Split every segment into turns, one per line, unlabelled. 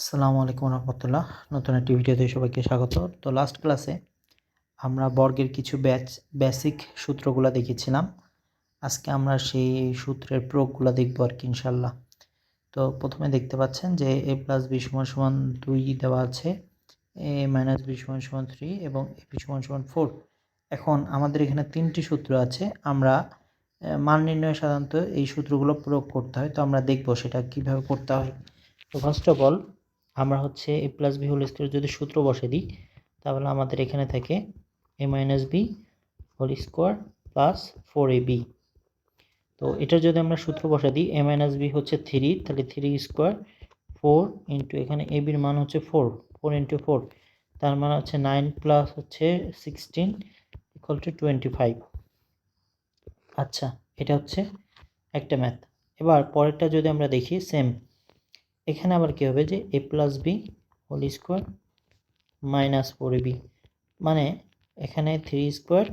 আসসালামু আলাইকুম রহমতুল্লাহ। নতুন একটি ভিডিওতে সবাইকে স্বাগত। তো লাস্ট ক্লাসে আমরা বর্গের কিছু ব্যাচ বেসিক সূত্রগুলো দেখেছিলাম। আজকে আমরা সেই সূত্রের প্রয়োগগুলো দেখব আর কি ইনশাল্লাহ তো প্রথমে দেখতে পাচ্ছেন যে এ প্লাস বি সমান সমান দুই দেওয়া আছে এ মাইনাস বি সমান সমান থ্রি এবং এ বি সমান সমান ফোর এখন আমাদের এখানে তিনটি সূত্র আছে, আমরা মান নির্ণয়ে সাধারণত এই সূত্রগুলো প্রয়োগ করতে হয়। তো আমরা দেখব সেটা কীভাবে করতে হয়। তো ফার্স্ট অফ অল আমরা হচ্ছে A plus B whole square যদি সূত্র বসে দিই, তাহলে আমাদের এখানে থাকে A minus B whole square plus four A B তো এটা যদি আমরা সূত্র বসে দিই এ মাইনাস বি হচ্ছে থ্রি তাহলে থ্রি স্কোয়ার ফোর ইন্টু এখানে এ বির মান হচ্ছে ফোর ফোর ইন্টু ফোর তার মানে হচ্ছে নাইন প্লাস হচ্ছে sixteen equal to twenty five আচ্ছা এটা হচ্ছে একটা ম্যাথ এবার পরেরটা যদি আমরা দেখি সেম এখানে আবার কী হবে যে A plus B whole square minus four B মানে এখানে three square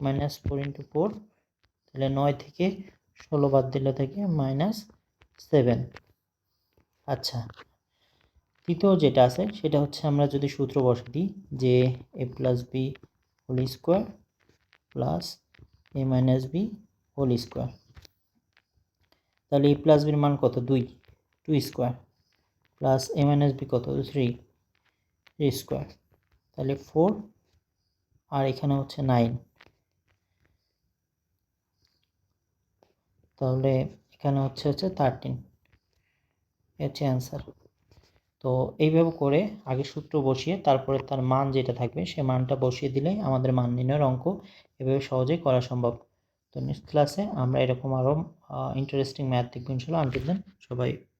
minus four into four তাহলে নয় থেকে ষোলো বাদ দিলে থাকে মাইনাস সেভেন আচ্ছা তৃতীয় যেটা আছে সেটা হচ্ছে আমরা যদি সূত্র বসে দিই যে A plus B whole square plus A minus B whole square তাহলে এ প্লাস বির মান কত? দুই। Two square plus A minus B কত? থ্রি। Three square. তাহলে ফোর আর এখানে হচ্ছে নাইন। তাহলে এখানে হচ্ছে হচ্ছে থার্টিন হচ্ছে অ্যান্সার তো এইভাবে করে আগে সূত্র বসিয়ে তারপরে তার মান যেটা থাকবে, সে মানটা বসিয়ে দিলে আমাদের মান নির্ণয়ের অঙ্ক এভাবে সহজেই করা সম্ভব। তো নেক্সট ক্লাসে আমরা এরকম আরও ইন্টারেস্টিং ম্যাথ দেখব ইনশাল্লাহ। আনটিল দেন সবাই